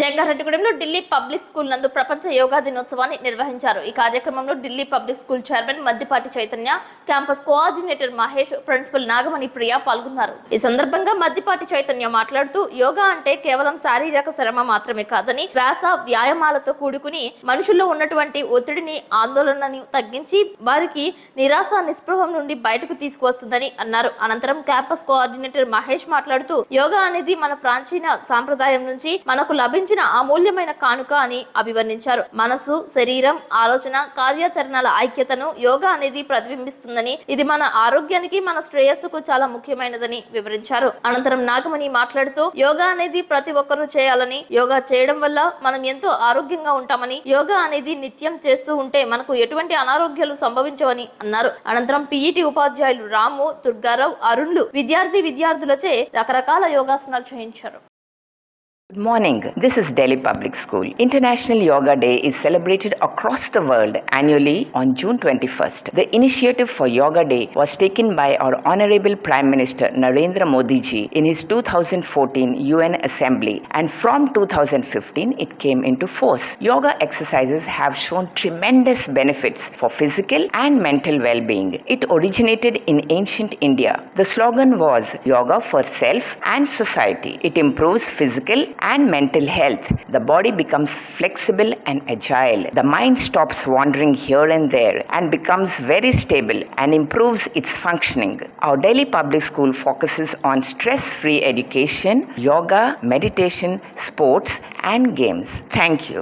జంగారెడ్డిగూడెంలో Delhi public school నందు ప్రపంచ యోగా దినోత్సవాన్ని నిర్వహించారు. ఈ కార్యక్రమంలో Delhi public school chairman Maddipati Chaitanya campus coordinator Mahesh principal Nagamani Priya పాల్గొన్నారు. ఈ సందర్భంగా మద్దిపాటి చైతన్య మాట్లాడుతూ యోగా అంటే కేవలం శారీరక శ్రమ మాత్రమే కాదని వ్యాస వ్యాయామాలతో కూడుకుని మనుషుల్లో ఉన్నటువంటి ఒత్తిడిని ఆందోళనని తగ్గించి వారికి నిరాశ నిస్పృహం నుండి బయటకు తీసుకువస్తుందని అన్నారు. అనంతరం క్యాంపస్ కోఆర్డినేటర్ మహేష్ మాట్లాడుతూ యోగా అనేది మన ప్రాచీన సాంప్రదాయం నుంచి మనకు లభించిన అమూల్యమైన కానుక అని అభివర్ణించారు. మనసు శరీరం ఆలోచన కార్యాచరణల ఐక్యతను యోగా అనేది ప్రతిబింబిస్తుందని ఇది మన ఆరోగ్యానికి మన శ్రేయస్సుకు చాలా ముఖ్యమైనదని వివరించారు. అనంతరం నాగమణి మాట్లాడుతూ యోగా అనేది ప్రతి ఒక్కరూ చేయాలని యోగా చేయడం వల్ల మనం ఎంతో ఆరోగ్యంగా ఉంటామని యోగా అనేది నిత్యం చేస్తూ ఉంటే మనకు ఎటువంటి అనారోగ్యాలు సంభవించవని అన్నారు. అనంతరం పీఈటీ ఉపాధ్యాయులు రాము దుర్గారావు అరుణ్లు విద్యార్థి విద్యార్థులచే రకరకాల యోగాసనాలు చేయించారు. Good morning. This is Delhi Public School. International Yoga Day is celebrated across the world annually on June 21st. The initiative for Yoga Day was taken by our Honorable Prime Minister Narendra Modi ji in his 2014 UN Assembly and from 2015 it came into force. Yoga exercises have shown tremendous benefits for physical and mental well-being. It originated in ancient India. The slogan was Yoga for self and society. It improves physical and mental health. The body becomes flexible and agile. The mind stops wandering here and there and becomes very stable and improves its functioning. Our Delhi Public School focuses on stress free education, yoga, meditation, sports, and games. Thank you.